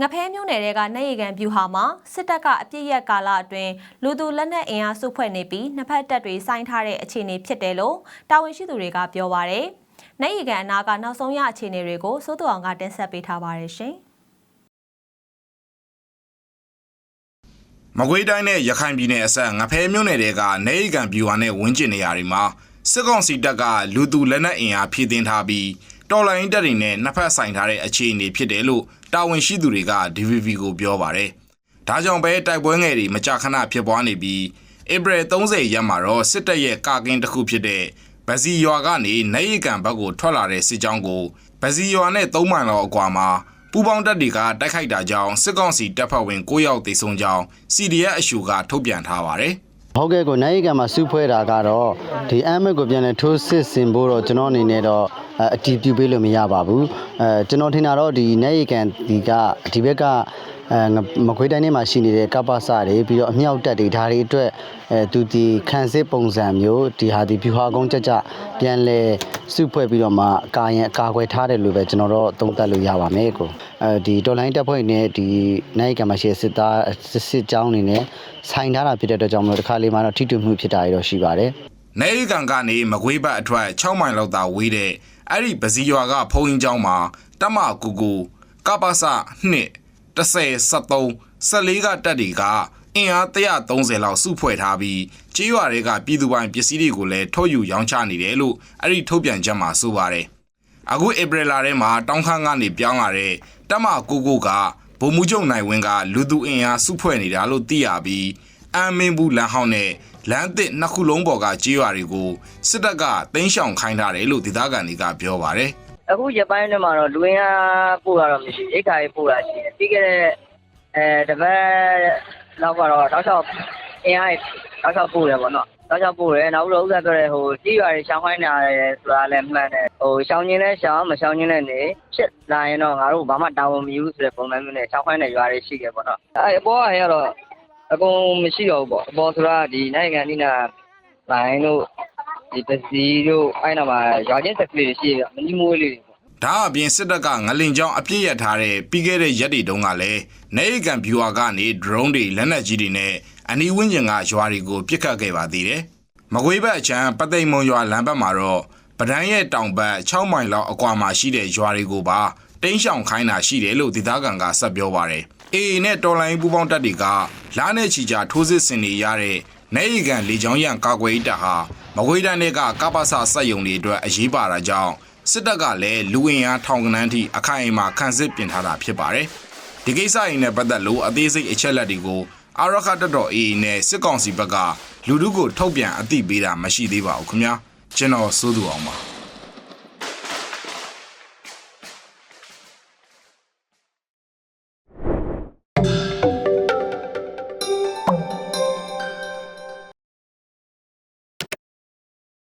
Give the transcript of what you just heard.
ငဖဲမျိုးနယ်တွေကနိုင်ရီကန်ဗျူဟာမှာစစ်တပ်ကအပြစ်ရက်ကာလအတွင်းလူသူလက်နက်အင်အားစုဖွဲ့နေပြီးနှစ်ဖက်တပ်တွေစိုင်းထားတဲ့အခြေအနေဖြစ်တယ်လို့တာဝန်ရှိသူတွေကပြောပါရယ်။နိုင်ရီကန်အနာကနောက်ဆုံးရအခြေအနေတွေကိုစိုးသူအောင်ကတင်ဆက်ပေးထားပါရရှင်။မကွေးတိုင်းနဲ့ရခိုင်ပြည်နယ်အစပ်ငဖဲမြို့နယ်တွေကနေအိကန်ဗျူဟာနဲ့ဝန်းကျင်နေရာတွေမှာစစ်ကောင်စီတပ်ကလူသူလက်နက်အင်အားဖြည့်တင်းထားပြီး တော်လိုင်းတပ်တွေနဲ့နှစ်ဖက်ဆိုင်ထားတဲ့အခြေအနေဖြစ်တယ်လို့တာဝန်ရှိသူတွေက DVB ကိုပြောပါတယ်။ဒါကြောင့်ပဲတိုက်ပွဲငယ်တွေမကြာခဏဖြစ်ပွားနေပြီးဧပြီ30ရက်မှာတော့စစ်တပ်ရဲ့ကာကင်းတစ်ခုဖြစ်တဲ့ဗစီရွာကနေနေအိကန်ဘက်ကိုထွက်လာတဲ့စစ်ကြောင်းကိုဗစီရွာနဲ့3မိုင်လောက်အကွာမှာပူပေါင်းတပ်တွေကတိုက်ခိုက်တာကြောင့်စစ်ကောင်စီတပ်ဖွဲ့ဝင်9ယောက်သေဆုံးကြောင်း CDF အရှူကထုတ်ပြန်ထားပါတယ်။ဟုတ်ကဲ့ကိုနိုင်ရီကမှာစုဖွဲ့တာကတော့ဒီအမ်မက်ကိုပြန်လဲထိုးစစ်ဆင်ဖို့တော့ကျွန်တော်အနေနဲ့တော့ အဲအတီးပြုတ်ပေးလို့မရပါဘူးအဲကျွန်တော်ထင်တာတော့ဒီနိုင်ရီကန်ဒီကဒီဘက်ကအဲငမခွေးတိုင်းထဲမှာရှိနေတဲ့ကပ္ပစတွေပြီးတော့အမြောက်တက်တွေဒါတွေအတွက်အဲသူဒီခံစစ်ပုံစံမျိုးဒီဟာဒီဖြူဟာကုန်းကြကြပြန်လဲစုဖွဲ့ပြီးတော့မှအကာရင်အကာအကွယ်ထားတယ်လို့ပဲကျွန်တော်တို့သုံးသပ်လို့ရပါမယ်ကိုအဲဒီတော်လိုင်းတပ်ဖွဲ့နဲ့ဒီနိုင်ရီကန်မှာရှိတဲ့စစ်သားစစ်စစ်ကြောင်းနေနဲ့ဆိုင်ထားတာဖြစ်တဲ့အတွက်ကြောင့်မလို့တစ်ခါလေးမှာတော့ထိတွေ့မှုဖြစ်တာရတော့ရှိပါတယ် နေရီကန်ကနေမကွေးဘက်အထွက်6မိုင်လောက်သာဝေးတဲ့အဲ့ဒီပစီရွာကဖုံရင်ကျောင်းမှာတက်မကူကူကပ္ပစ2 10 73 14ကတက်တွေကအင်အား130လောက်စုဖွဲ့ထားပြီးကြေးရွာတွေကပြည်သူပိုင်ပစ္စည်းတွေကိုလည်းထုတ်ယူရောင်းချနေတယ်လို့အဲ့ဒီထုတ်ပြန်ချက်မှာဆိုပါတယ်။အခုဧပြီလထဲမှာတောင်းခမ်းကနေပြောင်းလာတဲ့တက်မကူကူကဗိုလ်မှူးချုပ်နိုင်ဝင်းကလူသူအင်အားစုဖွဲ့နေတာလို့သိရပြီး အမ်းမင်းဘူးလမ်းဟောင်းနဲ့လမ်းသစ်နှစ်ခုလုံးပေါ်ကကြေးရွာတွေကိုစစ်တပ်ကတင်းရှောင်ခိုင်းထားတယ်လို့ဒေသခံတွေကပြောပါတယ်အခုရပိုင်းထဲမှာတော့လူရင်းအားပို့တာတော့မရှိဘူးအိတ်ခါရေးပို့တာရှိတယ်ပြီးခဲ့တဲ့အဲတပတ်လောက်ကတော့တောက်လျှောက်အင်အားရေးတောက်လျှောက်ပို့တယ်ပေါ့နော်တောက်လျှောက်ပို့တယ်နောက်ပြီးတော့ဥစ္စာပြောတဲ့ဟိုကြီးရွာတွေရှောင်းခိုင်းနေရတယ်ဆိုတာလည်းမှန်တယ်ဟိုရှောင်းချင်းလဲရှောင်းမရှောင်းချင်းလဲနေဖြစ်လာရင်တော့ငါတို့ဘာမှတာဝန်မယူဘူးဆိုတဲ့ပုံစံမျိုးနဲ့ရှောင်းခိုင်းတဲ့ရွာတွေရှိတယ်ပေါ့နော်အဲအပေါ်ကဟဲ့ကတော့ အကုန်မရှိတော့ဘူးပေါ့အပေါ်ဆိုတာဒီနိုင်ငံအနိနာလိုင်းတို့ဒီပစီတို့အဲ့နာမှာရွာချင်းစက်ကလေးတွေရှိရမနီမွေးလေးတွေပေါ့။ဒါအပြင်စစ်တပ်ကငလင်ကြောင်အပြစ်ရထားတဲ့ပြီးခဲ့တဲ့ရက်တွေတုန်းကလည်းနေရီကန်ဗျူဟာကနေ drone တွေလက်နက်ကြီးတွေနဲ့အနီးဝန်းကျင်ကရွာတွေကိုပစ်ခတ်ခဲ့ပါသေးတယ်။မကွေးဘက်အချမ်းပသိမ်မုံရွာလမ်းဘက်မှာတော့ပဒန်းရဲ့တောင်ဘက်6မိုင်လောက်အကွာမှာရှိတဲ့ရွာတွေကိုပါ တင်းရှောင်ခိုင်းတာရှိတယ်လို့ဒေသခံကဆက်ပြောပါရယ်။ AA နဲ့တော်လိုင်းပူးပေါင်းတပ်တွေကလားနဲ့ချီကြထိုးစစ်ဆင်နေရတဲ့နေရီကန်လေကြောင်းရန်ကာကွယ်ရေးတပ်ဟာမကွေးတိုင်းတွေကကပ္ပစစက်ယုံတွေအတွက်အရေးပါတာကြောင့်စစ်တပ်ကလည်းလူဝင်အားထောင်ကနန်းထိအခိုင်အမာခန့်စစ်ပြင်ထားတာဖြစ်ပါတယ်။ဒီကိစ္စအင်းနဲ့ပတ်သက်လို့အသေးစိတ်အချက်လက်တွေကိုအာရခတပ်တော် AA နဲ့စစ်ကောင်စီဘက်ကလူထုကိုထုတ်ပြန်အသိပေးတာမရှိသေးပါဘူးခင်ဗျာ။ကျွန်တော်စိုးသူအောင်ပါ။